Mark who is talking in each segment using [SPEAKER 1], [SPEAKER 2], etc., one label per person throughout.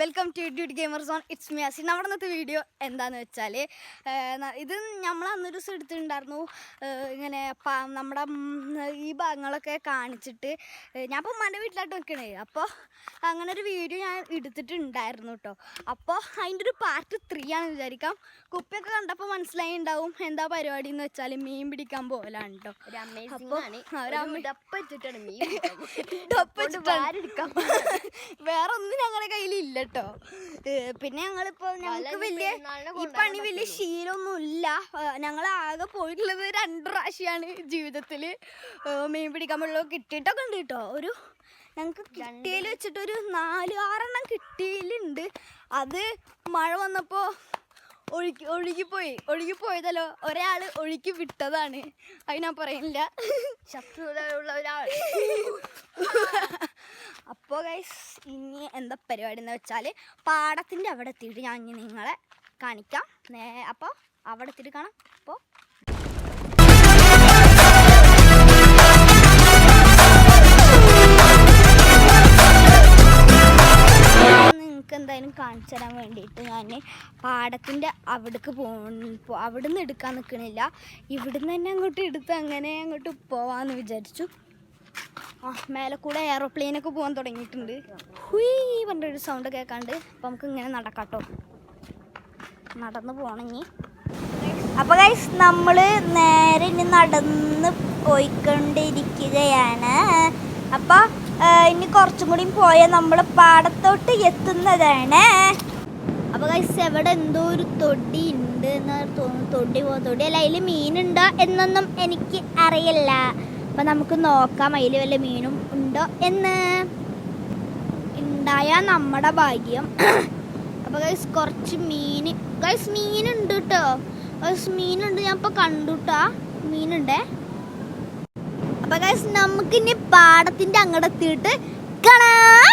[SPEAKER 1] Welcome to Dude Gamer Zone it's me Asi നമ്മുടെ ഇന്നത്തെ video എന്താണെന്ന് വെച്ചാൽ ഇത് നമ്മൾ അന്നൊരു ദിവസം എടുത്തിട്ടുണ്ടായിരുന്നു. ഇങ്ങനെ നമ്മുടെ ഈ ഭാഗങ്ങളൊക്കെ കാണിച്ചിട്ട് ഞാൻ ഇപ്പോൾ ഉമ്മാന്റെ വീട്ടിലായിട്ട് നിൽക്കണേ അപ്പോൾ അങ്ങനെ ഒരു വീഡിയോ ഞാൻ എടുത്തിട്ടുണ്ടായിരുന്നു കേട്ടോ അപ്പോൾ അതിന്റെ ഒരു പാർട്ട് ത്രീ ആണ് വിചാരിക്കാം. കുപ്പിയൊക്കെ കണ്ടപ്പോൾ മനസ്സിലായി ഉണ്ടാവും എന്താ പരിപാടി എന്ന് വെച്ചാൽ മീൻ പിടിക്കാൻ പോകലാണ് കേട്ടോ
[SPEAKER 2] അപ്പോൾ.
[SPEAKER 1] വേറെ ഒന്നും ഞങ്ങളുടെ കയ്യിലില്ല കേട്ടോ. പിന്നെ ഞങ്ങളിപ്പോ ഞങ്ങൾക്ക്
[SPEAKER 2] വല
[SPEAKER 1] വലിയ ഈ പണി വലിയ ശീലമൊന്നും ഇല്ല ഞങ്ങൾ ആകെ പോയിട്ടുള്ളത് രണ്ട് പ്രാവശ്യമാണ് ജീവിതത്തിൽ മീൻ പിടിക്കാൻ വെള്ളം കിട്ടിയിട്ടൊക്കെ ഉണ്ട് കേട്ടോ. ഒരു ഞങ്ങൾക്ക് കിട്ടിയിൽ വെച്ചിട്ട് ഒരു നാല് ആറെണ്ണം കിട്ടിയിലുണ്ട്. അത് മഴ വന്നപ്പോൾ ഒഴുകി ഒഴുകിപ്പോയി. ഒഴുകിപ്പോയതല്ലോ. ഒരാൾ ഒഴുക്കി വിട്ടതാണ്. അത് ഞാൻ പറയുന്നില്ല
[SPEAKER 2] ശത്രുതയുള്ള ഒരാൾ
[SPEAKER 1] അപ്പോൾ ഗൈസ് ഇനി എന്താ പരിപാടി എന്ന് വെച്ചാൽ പാടത്തിന്റെ അവിടെ എത്തിയിട്ട് ഞാൻ ഇനി നിങ്ങളെ കാണിക്കാം. അപ്പോൾ അവിടെ എത്തിയിട്ട് കാണാം. അപ്പോൾ നിങ്ങൾക്ക് എന്തായാലും കാണിച്ചു തരാൻ വേണ്ടിയിട്ട് ഞാൻ പാടത്തിന്റെ അവിടേക്ക് പോ നിന്ന് എടുക്കാൻ നിൽക്കണില്ല ഇവിടുന്ന് തന്നെ അങ്ങോട്ട് എടുത്ത് അങ്ങനെ അങ്ങോട്ട് പോവാമെന്ന് വിചാരിച്ചു. മേലെ കൂടെ എയറോപ്ലെയിനൊക്കെ പോകാൻ തുടങ്ങിയിട്ടുണ്ട്. ഹുയ് പറഞ്ഞൊരു സൗണ്ട് കേൾക്കാണ്ട് അപ്പം നമുക്ക് ഇങ്ങനെ നടക്കാട്ടോ. നടന്ന് പോകണമെങ്കിൽ അപ്പോൾ ഗൈസ് നമ്മൾ നേരെ ഇനി നടന്ന് പോയിക്കൊണ്ടിരിക്കുകയാണ്. അപ്പോൾ ഇനി കുറച്ചും കൂടി പോയാൽ നമ്മൾ പാടത്തോട്ട് എത്തുന്നതാണ്. അപ്പോൾ ഗൈസ് എവിടെ എന്തോ ഒരു തൊടി ഉണ്ട് എന്ന് തോന്നുന്നു. തൊടി പോ തൊടി അല്ല അതിൽ മീനുണ്ടോ എന്നൊന്നും എനിക്ക് അറിയില്ല. അപ്പം നമുക്ക് നോക്കാം അതിൽ വല്ല മീനും ഉണ്ടോ എന്ന്. ഉണ്ടായാൽ നമ്മുടെ ഭാഗ്യം. അപ്പോൾ ഗൈസ് കുറച്ച് മീൻ ഗൈസ് മീനുണ്ട് കേട്ടോ ഗൈസ് മീനുണ്ട് ഞാൻ ഇപ്പോൾ കണ്ടുട്ടാ. മീനുണ്ടേ. അപ്പോൾ ഗൈസ് നമുക്കിനി പാടത്തിന്റെ അങ്ങോട്ട് എത്തിയിട്ട് കാണാം.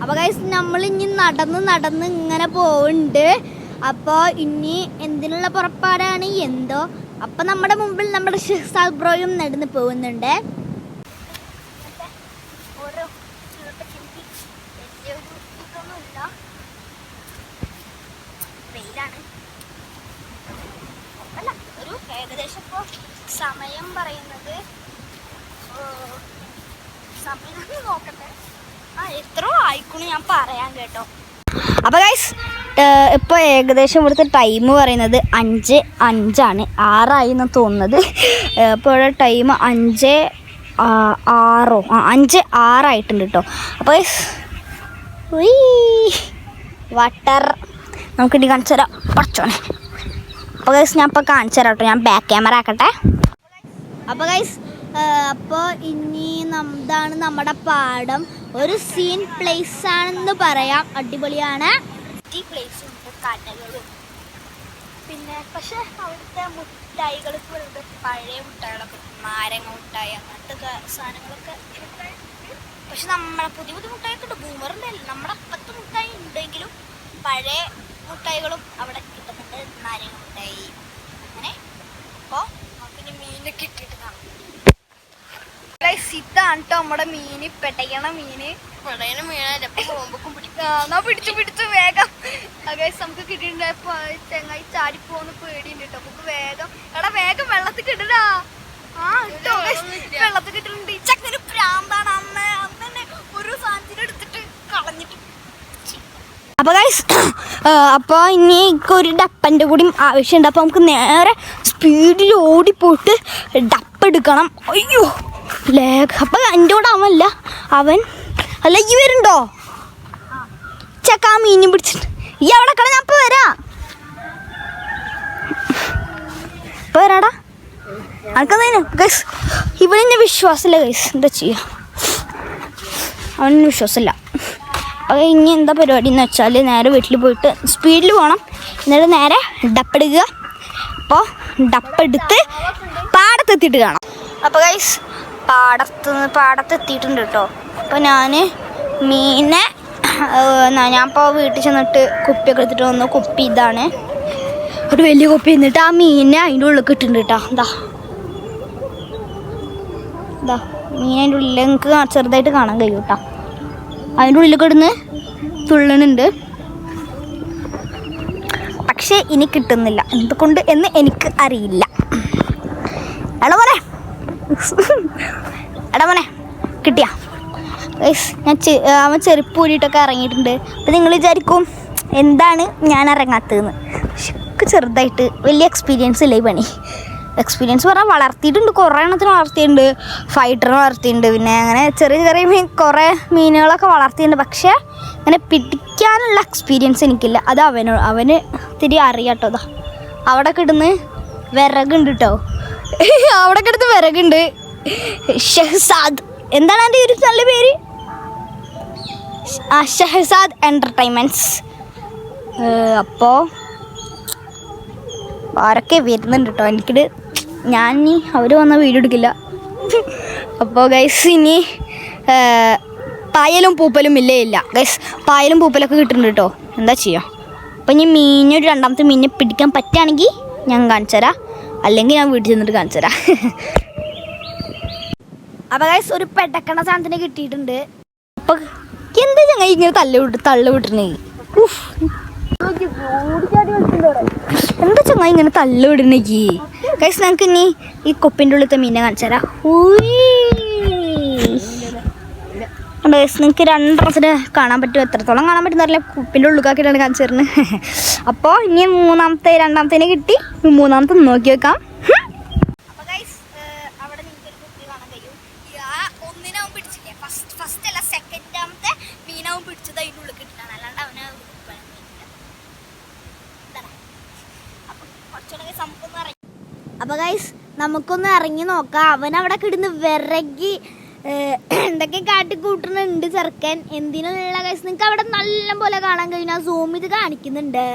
[SPEAKER 1] അപ്പോൾ ഗൈസ് നമ്മൾ ഇനി നടന്ന് നടന്ന് ഇങ്ങനെ പോവുന്നുണ്ട്. അപ്പോൾ ഇനി എന്തിനുള്ള പുറപ്പാടാണ്? എന്തോ അപ്പൊ നമ്മുടെ മുമ്പിൽ നമ്മുടെ ഷിസാൽ ബ്രോയും നടന്ന് പോകുന്നുണ്ട്. ഒരു ഏകദേശം ഇപ്പോൾ സമയം പറയുന്നത് സമയം നോക്കട്ടെ. ആ എത്ര ആയിക്കുണു ഞാൻ പറയാൻ കേട്ടോ. അപ്പോൾ ഗൈസ് ഇപ്പോൾ ഏകദേശം ഇവിടുത്തെ ടൈം പറയുന്നത് അഞ്ച് അഞ്ചാണ്. ആറായി എന്ന് തോന്നുന്നത്. ഇപ്പോൾ ഇവിടെ ടൈം അഞ്ച് ആറോ ആ അഞ്ച് ആറായിട്ടുണ്ട് കേട്ടോ അപ്പോൾ വാട്ടർ നമുക്കിനി കാണിച്ചു തരാം. പച്ചോനെ അപ്പോൾ ഗൈസ് ഞാൻ ഇപ്പോൾ കാണിച്ചു തരാം കേട്ടോ ഞാൻ ബാക്ക് ക്യാമറ ആക്കട്ടെ. അപ്പോൾ ഗൈസ് അപ്പോൾ ഇനി ഇതാണ് നമ്മുടെ പാടം ഒരു സീൻ പ്ലേസ് ആണെന്ന് പറയാം. അടിപൊളിയാണ്. ഈ പ്ലേസ് കടകളും. പിന്നെ പക്ഷെ അവിടുത്തെ മുട്ടായികൾ ഇവിടെ പഴയ മുട്ടായികളൊക്കെ നാരങ്ങ മുട്ടായി അങ്ങനത്തെ സാധനങ്ങളൊക്കെ പക്ഷെ നമ്മളെ പുതിയ പുതിയ മുട്ടായൊക്കെ ഉണ്ട്. ബൂമറിന്റെ നമ്മുടെ അപ്പത്തെ മുട്ടായി ഉണ്ടെങ്കിലും പഴയ മുട്ടായികളും അവിടെ കിട്ടുന്നുണ്ട്. നാരങ്ങ മുട്ടായി. അങ്ങനെ. അപ്പോൾ നമുക്കിനി മീനൊക്കെ ഇട്ടിട്ട് കാണാം. ഗൈസ് ഇതാണ് കേട്ടോ നമ്മുടെ മീന്. പെട്ടയണ മീന്.
[SPEAKER 2] പെടയണ മീനല്ല പിടിക്കും.
[SPEAKER 1] പിടിച്ചു പിടിച്ചു വേഗം. ഗൈസ് നമുക്ക് കിട്ടിയിട്ടുണ്ട്. ചെങ്ങായി ചാടി പോകുന്ന പേടിയുണ്ട് കേട്ടോ. നമുക്ക് വേഗം. എടാ വേഗം വെള്ളത്തിൽ കിട്ടടാ. ആ
[SPEAKER 2] കേട്ടോ.
[SPEAKER 1] വെള്ളത്തിൽ കിട്ടുന്നുണ്ട് ഈ ചക്കന് പ്രാന്താണ് അമ്മ അന്ന് ഒരു സാധനത്തിന് എടുത്തിട്ട് കളഞ്ഞിട്ട്. അപ്പൊ ഗൈസ് അപ്പോൾ ഇനി ഒരു ഡപ്പന്റെ കൂടി ആവശ്യമുണ്ട്. അപ്പോൾ നമുക്ക് നേരെ സ്പീഡിൽ ഓടിപ്പോയിട്ട് ഡപ്പ് എടുക്കണം. അയ്യോ. ലേഖ. അപ്പം എന്റെ കൂടെ അവനല്ല. അവൻ അല്ല ഈ വരുണ്ടോ ചക്ക ആ മീനും പിടിച്ചിട്ട്. ഈ അവിടെ കട ഞാൻ ഇപ്പൊ വരാം. ഇപ്പം വരാടാ. അനക്കെന്താ ഗൈസ് ഇവനെന്നെ വിശ്വാസമില്ല ഗൈസ് എന്താ ചെയ്യുക അവന് വിശ്വാസമില്ല. അപ്പോൾ ഇനി എന്താ പരിപാടി എന്ന് വെച്ചാൽ നേരെ വീട്ടിൽ പോയിട്ട് സ്പീഡിൽ പോകണം എന്നിട്ട് നേരെ ഡപ്പെടുക്കുക അപ്പോൾ ഡപ്പെടുത്ത് പാടത്തെത്തിയിട്ട് കാണാം. അപ്പോൾ ഗൈസ് പാടത്ത് പാടത്തെത്തിയിട്ടുണ്ട് കേട്ടോ. അപ്പോൾ ഞാൻ മീനെ ഇപ്പോൾ വീട്ടിൽ ചെന്നിട്ട് കുപ്പിയൊക്കെ എടുത്തിട്ട് വന്നു. കുപ്പി ഇതാണ്. ഒരു വലിയ കുപ്പി എന്നിട്ട് ആ മീനെ അതിന്റെ ഉള്ളിൽ കിട്ടുന്നുണ്ട് കേട്ടോ. എന്താ ഇതാ മീൻ അതിന്റെ ഉള്ളിൽ നിങ്ങൾക്ക് ചെറുതായിട്ട് കാണാൻ കഴിയും കേട്ടോ. അതിന്റെ ഉള്ളിൽ കിടന്ന് തുള്ളണുണ്ട്. പക്ഷേ ഇനി കിട്ടുന്നില്ല. എന്തുകൊണ്ട് എന്ന് എനിക്ക് അറിയില്ല. അയാളെ മോനെ എടാ മോനെ കിട്ടിയാ. ഞാൻ അവൻ ചെരുപ്പ് ഊരിയിട്ടൊക്കെ ഇറങ്ങിയിട്ടുണ്ട്. അപ്പം നിങ്ങൾ വിചാരിക്കും എന്താണ് ഞാൻ ഇറങ്ങാത്തതെന്ന്. ഒക്കെ ചെറുതായിട്ട് വലിയ എക്സ്പീരിയൻസ് ഇല്ല ഈ പണി. എക്സ്പീരിയൻസ് പറഞ്ഞാൽ വളർത്തിയിട്ടുണ്ട് കുറേ എണ്ണത്തിന് വളർത്തിയിട്ടുണ്ട്. ഫൈറ്ററിനെ വളർത്തിയിട്ടുണ്ട് പിന്നെ അങ്ങനെ ചെറിയ ചെറിയ മീൻ കുറേ മീനുകളൊക്കെ വളർത്തിയിട്ടുണ്ട്. പക്ഷേ അങ്ങനെ പിടിക്കാനുള്ള എക്സ്പീരിയൻസ് എനിക്കില്ല. അത് അവനോ അവന് തിരി അറിയാട്ടോ അതാ അവിടെ കിടന്ന് വിറകുണ്ട് കേട്ടോ അവിടെ കിടന്ന് വിറകുണ്ട്. ഷെഹസാദ്. എന്താണ് എന്റെ ഒരു നല്ല പേര്? ആ ഷെഹസാദ് എന്റർടൈൻമെന്റ്സ് അപ്പോൾ ആരൊക്കെ വരുന്നുണ്ട് കേട്ടോ എനിക്കിത് ഞാൻ ഇനി അവർ വന്ന വീഡിയോ എടുക്കില്ല. അപ്പോൾ ഗൈസ് ഇനി പായലും പൂപ്പലും ഇല്ലേ ഇല്ല. ഗൈസ് പായലും പൂപ്പലൊക്കെ കിട്ടുന്നുണ്ട് കേട്ടോ എന്താ ചെയ്യുക അപ്പം ഇനി മീനൊരു രണ്ടാമത്തെ മീനിനെ പിടിക്കാൻ പറ്റുകയാണെങ്കിൽ ഞാൻ കാണിച്ചു തരാം അല്ലെങ്കിൽ ഞാൻ വീട്ടിൽ ചെന്നിട്ട് കാണിച്ചു തരാം. അപ്പോൾ ഗൈസ് ഒരു പെടക്കണ സാധനത്തിന് കിട്ടിയിട്ടുണ്ട്. അപ്പോൾ എന്താ ചങ്ങ ഇങ്ങനെ തള്ളി വിട്ട് തള്ളി ഉഫ്. എന്താ ചങ്ങ ഇങ്ങനെ തള്ളി വിടണേക്ക് ഗൈസ് ഞങ്ങൾക്ക് ഇനി ഈ കൊപ്പിന്റെ ഉള്ളിലത്തെ മീനെ കാണിച്ചു തരാം. ഗൈസ് നിങ്ങൾക്ക് രണ്ടെണ്ണത്തിന് കാണാൻ പറ്റും എത്രത്തോളം കാണാൻ പറ്റുന്നറിയില്ല കുപ്പിന്റെ ഉള്ളിലാക്കിയിട്ടാണ് കാണിച്ചു തരുന്നത് അപ്പോൾ ഇനി മൂന്നാമത്തെ രണ്ടാമത്തേനെ കിട്ടി. മൂന്നാമത്തെ നോക്കി വെക്കാം. അപ്പോൾ ഗൈസ് ഫസ്റ്റ് അല്ല സെക്കൻഡാമത്തെ പിടിച്ചത് അതിന്റെ ഉള്ളിൽ അല്ലാണ്ട് അവന് അപ്പോൾ നമുക്കൊന്ന് ഇറങ്ങി നോക്കാം. അവൻ അവിടെ കിടന്ന് വിറകി എന്തൊക്കെ കാട്ടിക്കൂട്ടുന്നുണ്ട് ചെറുക്കൻ? എന്തിനുള്ള കൈസ് നിങ്ങൾക്ക് അവിടെ നല്ല പോലെ കാണാൻ കഴിഞ്ഞാൽ സൂം ഇത് കാണിക്കുന്നുണ്ട്.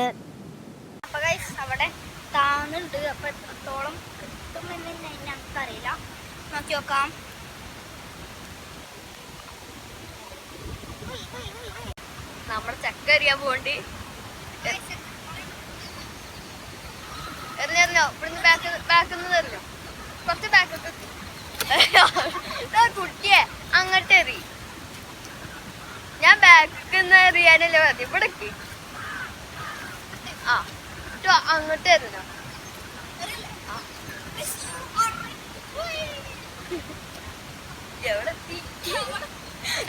[SPEAKER 1] അപ്പോൾ കൈസ് അവിടെ താന്നുണ്ട്. അപ്പോൾ എത്രത്തോളം കിട്ടുമെന്ന് ഞങ്ങൾക്കറിയില്ല നോക്കി നോക്കാം.
[SPEAKER 2] നമ്മുടെ ചക്ക അറിയാൻ പോണ്ടി എറിഞ്ഞോ ഇവിടുന്ന് ബാക്ക് ബാക്കിൽ നിന്ന് എറിഞ്ഞോ? കുറച്ച് ബാക്കൊക്കെ കുട്ടിയെ അങ്ങോട്ട് എറി. ഞാൻ ബാക്ക് എറിയാനല്ലേ പറഞ്ഞു. ഇവിടെ ആ ട്ടോ, അങ്ങോട്ട് എറിഞ്ഞോ. എവിടെ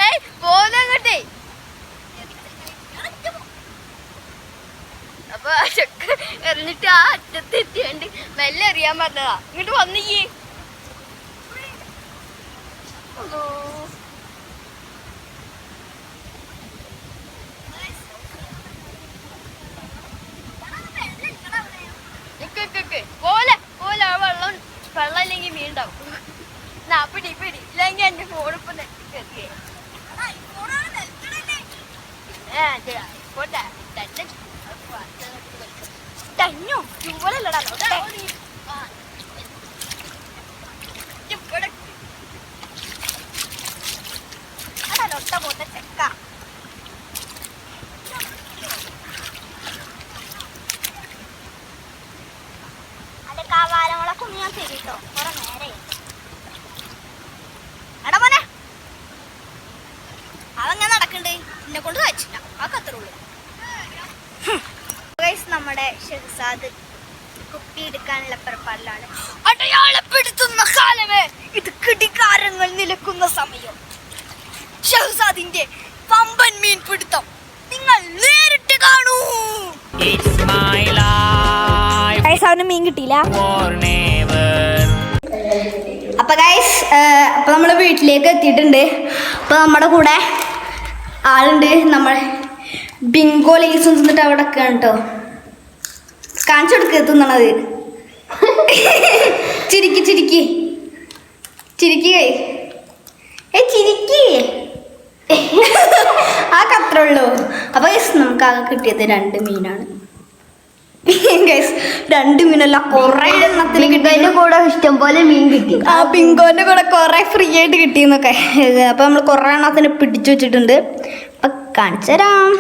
[SPEAKER 2] ഏയ് പോന്നങ്ങോട്ടേ അപ്പൊ എറിഞ്ഞിട്ട് ആ അറ്റത്ത് എത്തിയണ്ട് മെല്ലെ എറിയാൻ പറഞ്ഞതാ. ഇങ്ങോട്ട് വന്നിക്ക് നിക്ക്. പോലെ പോലെ ആ വെള്ളം വെള്ളം ഇല്ലെങ്കിൽ മീൻ ഉണ്ടാവും നാ പിടി പിടി. ഇല്ലെങ്കിൽ എന്റെ ഫോൺ ഇപ്പൊ നെറ്റിക്കേ ഏ പോട്ടെ തന്നെ.
[SPEAKER 1] തന്നോ ചൂടല്ലടാ ലൊട്ട പോത്ത ചെക്ക അന്റെ കാവാലങ്ങളൊക്കെ ഒന്ന് ഞാൻ തരീട്ടോ കുറെ നേരെ എടാ മോനെ നടക്കണ്ട് എന്നെ കൊണ്ട് കഴിച്ചില്ല ആ കത്തറുള്ളൂ നമ്മുടെ ഷെഹസാദ് കുപ്പി എടുക്കാനുള്ള പുറപ്പാടിലാണ്. അടയാളപ്പെടുത്തുന്ന കാലമേ ഇത് കിടികാരങ്ങൾ നിലക്കുന്ന സമയം. ഷെഹസാദിന്റെ പമ്പൻ മീൻ പിടുത്തം നിങ്ങൾ നേരിട്ട് കാണൂ. അവന് മീൻ കിട്ടിയില്ല. അപ്പൊ ഗൈസ് അപ്പൊ നമ്മൾ വീട്ടിലേക്ക് എത്തിയിട്ടുണ്ട്. അപ്പൊ നമ്മുടെ കൂടെ ആളുണ്ട് നമ്മൾ ബിങ്കോ ലേസും തിന്നിട്ട് അവിടെ ഒക്കെയാണ് കേട്ടോ കാണിച്ചു കൊടുക്കുക തിന്നണത് ചിരിക്കി ചിരിക്കി. ചിരിക്കി കൈ. ഏ ചിരിക്കി. ആ കത്രേ ഉള്ളൂ അപ്പൊ നമുക്ക് ആകെ കിട്ടിയത് രണ്ട് മീനാണ്. രണ്ട് മീനല്ല കൊറേ എണ്ണത്തിന് കിട്ടിയതിന്റെ
[SPEAKER 2] കൂടെ ഇഷ്ടം പോലെ മീൻ കിട്ടി.
[SPEAKER 1] ആ പിങ്കോന്റെ കൂടെ കൊറേ ഫ്രീ ആയിട്ട് കിട്ടിയെന്നൊക്കെ അപ്പൊ നമ്മൾ കൊറേ എണ്ണത്തിന് പിടിച്ചു വെച്ചിട്ടുണ്ട്. അപ്പൊ കാണിച്ചു തരാം.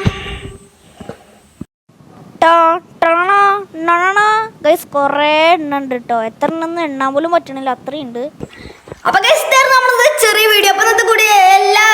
[SPEAKER 1] ഗൈസ് കുറേ എണ്ണ ഉണ്ട് കേട്ടോ എത്ര എണ്ണം എണ്ണാൻ പോലും പറ്റണില്ല. അത്രയും ഉണ്ട്. അപ്പൊ ഗൈസ് നമ്മളത് ചെറിയ വീഡിയോ അപ്പൊ ഇന്നത്തെ കൂടി എല്ലാ